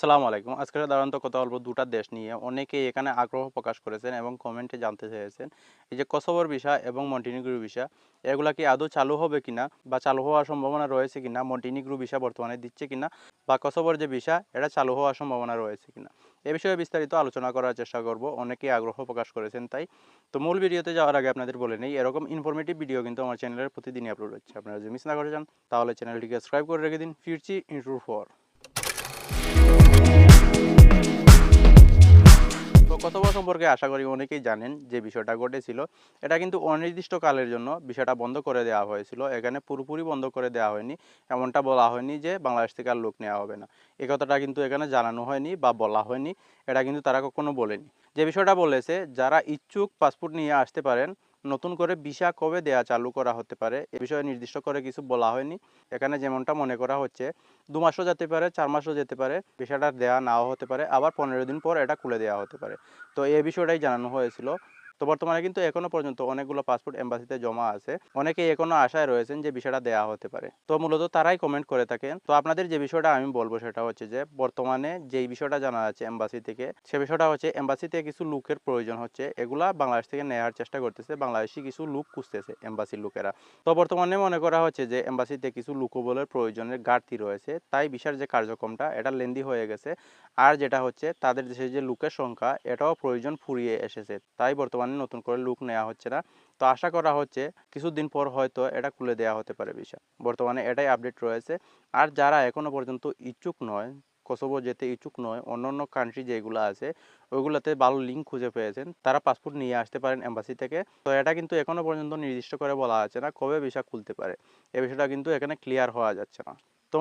সালাম আলাইকুম। আজকের সাধারণত কথা বলব দুটা দেশ নিয়ে। অনেকেই এখানে আগ্রহ প্রকাশ করেছেন এবং কমেন্টে জানতে চেয়েছেন এই যে কসোভোর ভিসা এবং মন্টিনিগ্রু ভিসা এগুলা কি আদৌ চালু হবে কিনা বা চালু হওয়ার সম্ভাবনা রয়েছে কিনা? মন্টিনিগ্রু ভিসা বর্তমানে দিচ্ছে কিনা? বা কসোভোর যে ভিসা এটা চালু হওয়ার সম্ভাবনা রয়েছে কিনা? এ বিষয়ে বিস্তারিত আলোচনা করার চেষ্টা করব। অনেকেই আগ্রহ প্রকাশ করেছেন তাই। তো মূল ভিডিওতে যাওয়ার আগে আপনাদের বলে নেই, এরকম ইনফরমেটিভ ভিডিও কিন্তু আমার চ্যানেলের প্রতিদিনই আপলোড হচ্ছে। আপনারা যদি মিস না করে যান, তাহলে চ্যানেলটিকে সাবস্ক্রাইব করে রেখে দিন। ফিরছি ইন্ট্রু ফর সম্পর্কে আশা করি অনেকেই জানেন যে বিষয়টা ঘটেছিল। এটা কিন্তু অনির্দিষ্টকালের জন্য বিষয়টা বন্ধ করে দেওয়া হয়েছিল। এখানে পুরোপুরি বন্ধ করে দেওয়া হয়নি। এমনটা বলা হয়নি যে বাংলাদেশ থেকে আর লোক নেওয়া হবে না। এ কথাটা কিন্তু এখানে জানানো হয়নি বা বলা হয়নি। এটা কিন্তু তারা কখনো বলেনি। যে বিষয়টা বলেছে, যারা ইচ্ছুক পাসপোর্ট নিয়ে আসতে পারেন নতুন করে ভিসা কবে দেয়া চালু করা হতে পারে? এ বিষয়ে নির্দিষ্ট করে কিছু বলা হয়নি। এখানে যেমনটা মনে করা হচ্ছে, দু মাসও যেতে পারে, চার মাসও যেতে পারে, ভিসাটা দেয়া নাও হতে পারে, আবার পনেরো দিন পর এটা খুলে দেওয়া হতে পারে। তো এই বিষয়টাই জানানো হয়েছিল। তো বর্তমানে কিন্তু এখনও পর্যন্ত অনেকগুলো পাসপোর্ট এম্বাসিতে জমা আছে। অনেকেই এখনও আশায় রয়েছেন যে বিষয়টা দেওয়া হতে পারে। তো মূলত তারাই কমেন্ট করে থাকেন। তো আপনাদের যে বিষয়টা আমি বলব সেটা হচ্ছে যে, বর্তমানে যেই বিষয়টা জানা আছে এম্বাসি থেকে, সে বিষয়টা হচ্ছে এম্বাসিতে কিছু লুকের প্রয়োজন হচ্ছে। এগুলা বাংলাদেশ থেকে নেওয়ার চেষ্টা করতেছে। বাংলাদেশি কিছু লুক খুঁজতেছে এম্বাসির লোকেরা। তো বর্তমানে মনে করা হচ্ছে যে এম্বাসিতে কিছু লুকোবলের প্রয়োজনের ঘাটতি রয়েছে। তাই বিশার যে কার্যক্রমটা, এটা লেন্দি হয়ে গেছে। আর যেটা হচ্ছে, তাদের দেশে যে লুকের সংখ্যা, এটাও প্রয়োজন ফুরিয়ে এসেছে। তাই বর্তমানে নতুন করে লুক নেওয়া হচ্ছে না। তো আশা করা হচ্ছে কিছুদিন পর হয়তো এটা খুলে দেওয়া হতে পারে বিষয়। বর্তমানে এটাই আপডেট রয়েছে। আর যারা এখনও পর্যন্ত ইচ্ছুক নয় কসোভো যেতে ইচ্ছুক নয় অন্য অন্য কান্ট্রি যেগুলো আছে, ওইগুলোতে ভালো লিঙ্ক খুঁজে পেয়েছেন, তারা পাসপোর্ট নিয়ে আসতে পারেন এম্বাসি থেকে। তো এটা কিন্তু এখনও পর্যন্ত নির্দিষ্ট করে বলা আছে না কবে ভিসা খুলতে পারে। এ বিষয়টা কিন্তু এখানে ক্লিয়ার হওয়া যাচ্ছে না। তো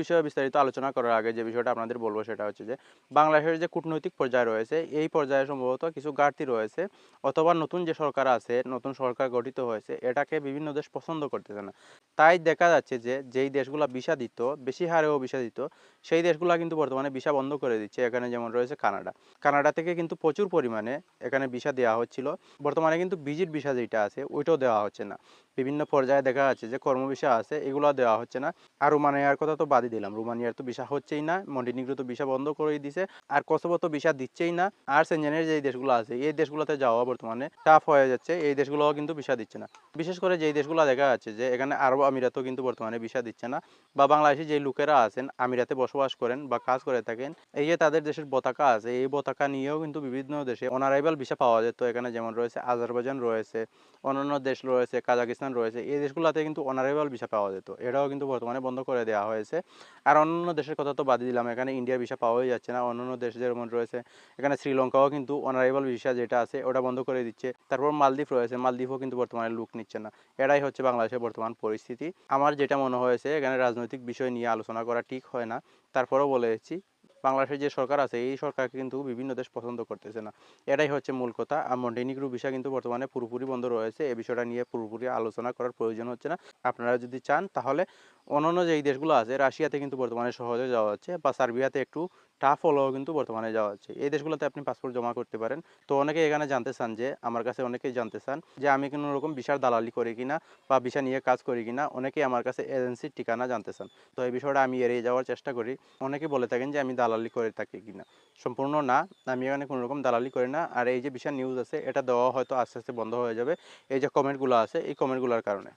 বিষয়ে বিস্তারিত আলোচনা করার আগে যে বিষয়টা আপনাদের বলব সেটা হচ্ছে যে, বাংলাদেশের যে কূটনৈতিক পর্যায় রয়েছে, এই পর্যায়ে সম্ভবত কিছু ঘাটতি রয়েছে অথবা নতুন যে সরকার আছে, নতুন সরকার গঠিত হয়েছে, এটাকে বিভিন্ন দেশ পছন্দ করতেছে না। তাই দেখা যাচ্ছে যে, যেই দেশগুলো ভিসা দিত বেশি হারেও ভিসা দিত সেই দেশগুলো কিন্তু বর্তমানে ভিসা বন্ধ করে দিচ্ছে। এখানে যেমন রয়েছে কানাডা। কানাডা থেকে কিন্তু প্রচুর পরিমাণে এখানে ভিসা দেওয়া হচ্ছিল। বর্তমানে কিন্তু ভিজিট ভিসা যেটা আছে, ওইটাও দেওয়া হচ্ছে না। বিভিন্ন পর্যায়ে দেখা যাচ্ছে যে কর্ম ভিসা আছে, এগুলো দেওয়া হচ্ছে না। আর রোমানিয়ার কথা তো বাদই দিলাম। রোমানিয়ার তো ভিসা হচ্ছেই না, মন্টিনিগ্রো তো ভিসা বন্ধ করেই দিছে। আর কসোভো তো ভিসা দিচ্ছেই না। আর সেঞ্জেনের যে দেশগুলো আছে, এই দেশগুলোতে যাওয়া বর্তমানে টাফ হয়ে যাচ্ছে। এই দেশগুলোও কিন্তু ভিসা দিচ্ছে না। বিশেষ করে যেই দেশগুলো দেখা যাচ্ছে যে, এখানে আরব আমিরাতও কিন্তু বর্তমানে ভিসা দিচ্ছে না। বা বাংলাদেশি যে লোকেরা আছেন, আমিরাতে বসবাস করেন বা কাজ করে থাকেন, এই যে তাদের দেশের পতাকা আছে, এই পতাকা নিয়েও কিন্তু বিভিন্ন দেশে অনারাইভাল ভিসা পাওয়া যেত এখানে যেমন রয়েছে আজারবাইজান রয়েছে, অন্যান্য দেশ রয়েছে, কাজাকিস্তান রয়েছে, এই দেশগুলোতে কিন্তু অনারাইভাল ভিসা পাওয়া যেত। এটাও কিন্তু বর্তমানে বন্ধ করে দেওয়া হয়েছে। আর অন্যান্য দেশের কথা তো বাদ দিলাম, এখানে ইন্ডিয়ার ভিসা পাওয়াই যাচ্ছে না। অন্যান্য দেশ যেমন রয়েছে, এখানে শ্রীলঙ্কাও কিন্তু অনারাইভাল ভিসা যেটা আছে, ওটা বন্ধ করে দিচ্ছে। তারপর মালদ্বীপ রয়েছে, মালদ্বীপও কিন্তু বর্তমানে লুক নিচ্ছে না। এটাই হচ্ছে বাংলাদেশের বর্তমান পরিস্থিতি। আমার যেটা মনে হয়েছে, এখানে রাজনৈতিক বিষয় নিয়ে আলোচনা করা ঠিক হয় না। তারপরেও বলে এসেছি বাংলাদেশের যে সরকার আছে, এই সরকারকে কিন্তু বিভিন্ন দেশ পছন্দ করতেছে না। এটাই হচ্ছে মূল কথা। আর মন্টেনিগ্রু বিষয় কিন্তু বর্তমানে পুরোপুরি বন্ধ রয়েছে। এই বিষয়টা নিয়ে পুরোপুরি আলোচনা করার প্রয়োজন হচ্ছে না। আপনারা যদি চান, তাহলে অন্যান্য যেই দেশগুলো আছে, রাশিয়াতে কিন্তু বর্তমানে সহজে যাওয়া যাচ্ছে বা সার্বিয়াতে একটু টাফ হলেও কিন্তু বর্তমানে যাওয়া যাচ্ছে এই দেশগুলোতে আপনি পাসপোর্ট জমা করতে পারেন। তো অনেকে এখানে জানতে চান যে, আমার কাছে অনেকেই জানতে চান যে, আমি কোনো রকম বিশাল দালালি করি কিনা বা ভিসা নিয়ে কাজ করি কিনা, অনেকেই আমার কাছে এজেন্সির ঠিকানা জানতে চান। তো এই বিষয়টা আমি এড়িয়ে যাওয়ার চেষ্টা করি। অনেকে বলে থাকেন যে, আমি দালালি করে থাকি কিনা। সম্পূর্ণ না, আমি এখানে কোনো রকম দালালি করি না। আর এই যে বিশাল নিউজ আছে, এটা দেওয়া হয়তো আস্তে আস্তে বন্ধ হয়ে যাবে। এই যে কমেন্টগুলো আছে, এই কমেন্টগুলোর কারণে।